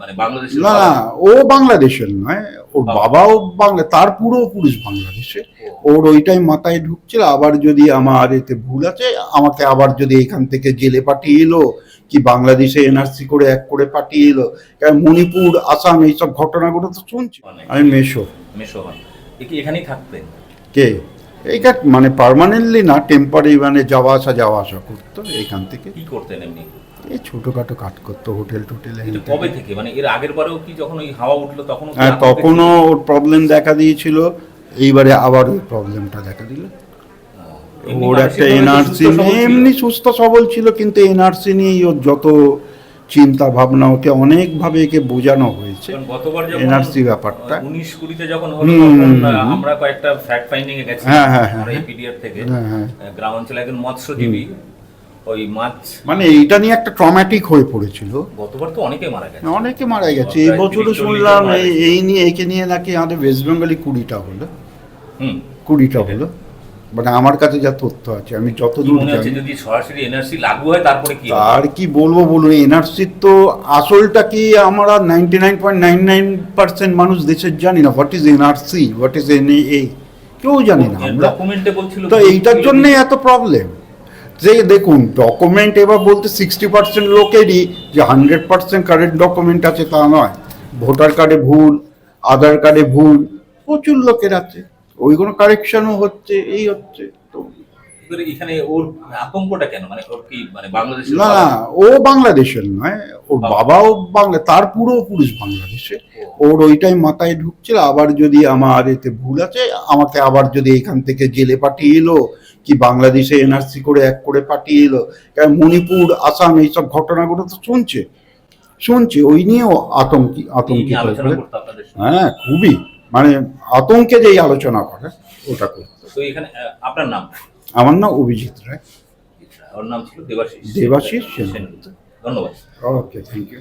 মানে বাংলাদেশের না ও বাংলাদেশের নয় ওর বাবাও বাংলা তার পুরো পুরুষ বাংলাদেশে। ওর ওইটাই মাথায় ঢুকছিল আবার যদি আমার এতে ভুল আছে আমাকে আবার যদি এখান থেকে জেলে পাঠিয়ে এলো কি বাংলাদেশে এনআরসি করে এক করে পাঠিয়ে এলো কারণ মণিপুর আসাম এইসব ঘটনাগুলো তো শুনছি। মানে আমি মেশো। মেশোহান এ কি এখানেই থাকতেন কে? এইটা মানে পার্মানেন্টলি না টেম্পারি মানে যাওয়া আসা যাওয়া আসা করতো এখান থেকে। কি করতেন এমনি? এই ছোটোখাটো কাজ করতো হোটেল টোটেলে কবে থেকে? মানে এর আগের বারেও কি যখন ওই হাওয়া উঠল তখন হ্যাঁ তখনও ওর প্রবলেম দেখা দিয়েছিল। এইবারে আবার ওই প্রবলেমটা দেখা দিল। ওর একটা এনআরসি এমনি সুস্থ সবল ছিল কিন্তু এনআরসি নিয়েই ওর যত চিন্তা ভাবনা ওকে অনেকভাবে একে বোঝানো হয়েছে। গতবার যখন ব্যাপারটা। উনিশ কুড়িতে যখন। আমরা কয়েকটা ফ্যাক্ট ফাইন্ডিং এ গেছি হ্যাঁ, হ্যাঁ, হ্যাঁ, হ্যাঁ। পিডিএফ থেকে। হ্যাঁ, হ্যাঁ। আহ, গ্রাম অঞ্চলে একজন মৎস্যজীবী ওই মাছ মানে এইটা নিয়ে একটা ট্রমাটিক হয়ে পড়েছিল। গতবার তো অনেকে মারা গেছে। অনেকে মারা গেছে। এই বছরও 30-40 শুনলাম এই- এই নিয়ে একে নিয়ে নাকি আমাদের ওয়েস্ট বেঙ্গলে কুড়িটা হলো। হুম। কুড়িটা হলো। মানে আমার কাছে যা তথ্য আছে আমি যতদূর যদি সরাসরি এনআরসি লাগু হয় তারপরে কি আর কি বলব বলুন এনআরসির তো আসলটা কি আমরা ninety nine point nine nine percent মানুষ দেশের জানি না what is NRC what is N A কেউ জানি না আমরা। ডকুমেন্টে বলছিল তো এইটার জন্যই এত প্রবলেম যে দেখুন ডকুমেন্ট এবার বলতে সিক্সটি পার্সেন্ট লোকেরই যে হান্ড্রেড পার্সেন্ট কারেন্ট ডকুমেন্ট আছে তা নয়। ভোটার কার্ডে ভুল আধার কার্ডে ভুল প্রচুর লোকের আছে। ওইগুলো কারেকশনও হচ্ছে এই হচ্ছে তো। এখানে ওর আতঙ্কটা কেন? মানে ওর কি মানে বাংলাদেশের না না ও বাংলাদেশের নয় ওর বাবাও বাংলা তার পুরো পুরুষ বাংলাদেশে। ওর ওইটাই মাথায় ঢুকছিল আবার যদি আমার এতে ভুল আছে আমাকে আবার যদি এখান থেকে জেলে পাঠিয়ে এলো কি বাংলাদেশে এনআরসি করে এক করে পাঠিয়ে এলো কারণ মণিপুর আসাম এইসব ঘটনাগুলো তো শুনছে। শুনছে ওই নিয়েও আতঙ্কি আতঙ্কিত সঙ্গে। হ্যাঁ খুবই। মানে আতঙ্কে যেই আলোচনা করে ওটা করতে তো এখানে আপনার নাম? আমার নাম অভিজিৎ রায়। ওর নাম ছিল দেবাশিস দেবাশিস। সেনগুপ্ত। ধন্যবাদ। Okay thank you